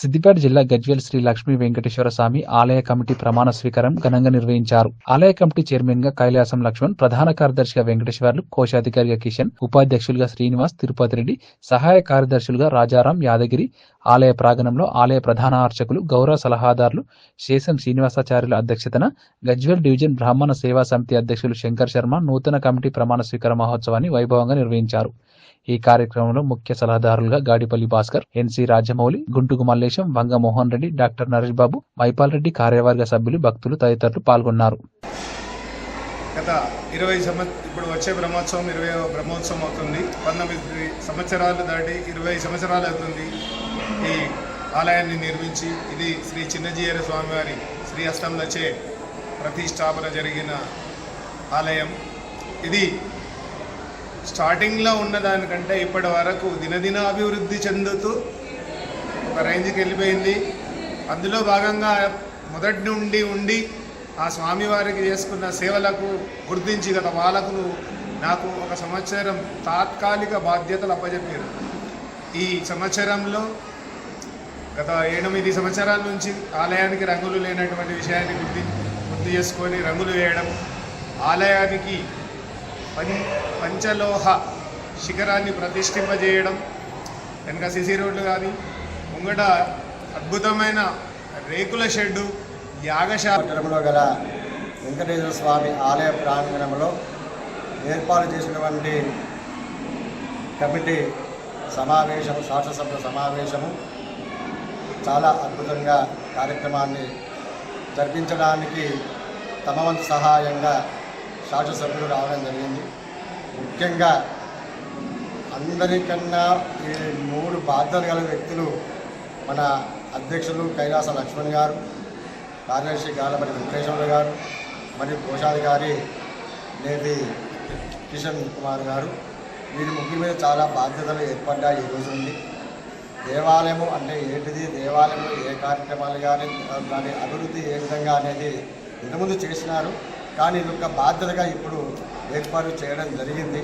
సిద్దిపేట జిల్లా గజ్వేల్ శ్రీ లక్ష్మీ వెంకటేశ్వర స్వామి ఆలయ కమిటీ ప్రమాణ స్వీకారం ఘనంగా నిర్వహించారు. ఆలయ కమిటీ చైర్మన్గా కైలాసం లక్ష్మణ్ ప్రధాన కార్యదర్శిగా వెంకటేశ్వర్లు కోశాధికారిగా కిషన్ ఉపాధ్యక్షులుగా శ్రీనివాస్ తిరుపతి రెడ్డి సహాయ కార్యదర్శులుగా రాజారాం యాదగిరి ఆలయ ప్రాంగణంలో ఆలయ ప్రధాన అర్చకులు గౌరవ సలహాదారులు శేషం శ్రీనివాసాచార్యుల అధ్యక్షతన గజ్వేల్ డివిజన్ బ్రాహ్మణ సేవా సమితి అధ్యక్షులు శంకర్ శర్మ నూతన కమిటీ ప్రమాణ స్వీకార మహోత్సవాన్ని వైభవంగా నిర్వహించారు. ఈ కార్యక్రమంలో ముఖ్య సలహాదారులుగా గాడిపల్లి భాస్కర్ ఎన్సి రాజమౌళి గుంటుకు మల్లేశం వంగ మోహన్ రెడ్డి డాక్టర్ నరేష్ బాబు మైపాల్ రెడ్డి కార్యవర్గ సభ్యులు భక్తులు తదితరులు పాల్గొన్నారు. గత ఇరవై సంవత్ ఇప్పుడు వచ్చే బ్రహ్మోత్సవం ఇరవై బ్రహ్మోత్సవం అవుతుంది. పంతొమ్మిది సంవత్సరాలు దాటి ఇరవై సంవత్సరాలు అవుతుంది ఈ ఆలయాన్ని నిర్మించి. ఇది శ్రీ చిన్నజీయర స్వామివారి శ్రీ అష్టంలచే ప్రతిష్టాపన జరిగిన ఆలయం. ఇది స్టార్టింగ్లో ఉన్న దానికంటే ఇప్పటి వరకు దినదిన అభివృద్ధి చెందుతూ ఒక రేంజ్కి వెళ్ళిపోయింది. అందులో భాగంగా మొదటి నుండి ఉండి ఆ స్వామివారికి చేసుకున్న సేవలకు గుర్తించి గత వాళ్ళకు నాకు ఒక సంవత్సరం తాత్కాలిక బాధ్యతలు అప్పచెప్పారు ఈ సంవత్సరంలో గత ఎనిమిది సంవత్సరాల నుంచి ఆలయానికి రంగులు లేనటువంటి విషయాన్ని గుర్తి గుర్తు చేసుకొని రంగులు వేయడం ఆలయానికి పం పంచలోహ శిఖరాన్ని ప్రతిష్ఠింపజేయడం వెనక సిసి రోడ్లు కానీ ముంగట అద్భుతమైన రేకుల షెడ్డు యాగశాలలో గల వెంకటేశ్వర స్వామి ఆలయ ప్రాంగణంలో ఏర్పాటు చేసినటువంటి కమిటీ సమావేశము శాసనసభ సమావేశము చాలా అద్భుతంగా కార్యక్రమాన్ని జరిపించడానికి తమ వంతు సహాయంగా శాసనసభ్యులు రావడం జరిగింది. ముఖ్యంగా అందరికన్నా ఈ మూడు బాధ్యతలు గల వ్యక్తులు మన అధ్యక్షులు కైలాస లక్ష్మణ్ గారు కార్యదర్శి గాలపడి వెంకటేశ్వర గారు మరియు కోశాధికారి నేటి కిషన్ కుమార్ గారు. వీరి ముగ్గురి మీద చాలా బాధ్యతలు ఏర్పడ్డాయి ఈరోజు రోజు నుండి. దేవాలయము అంటే ఏంటిది? దేవాలయంలో ఏ కార్యక్రమాలు కానీ దాని అభివృద్ధి ఏ విధంగా అనేది ఇంతకుముందు చేసినారు. కానీ ఇది ఒక బాధ్యతగా ఇప్పుడు ఏర్పాటు చేయడం జరిగింది.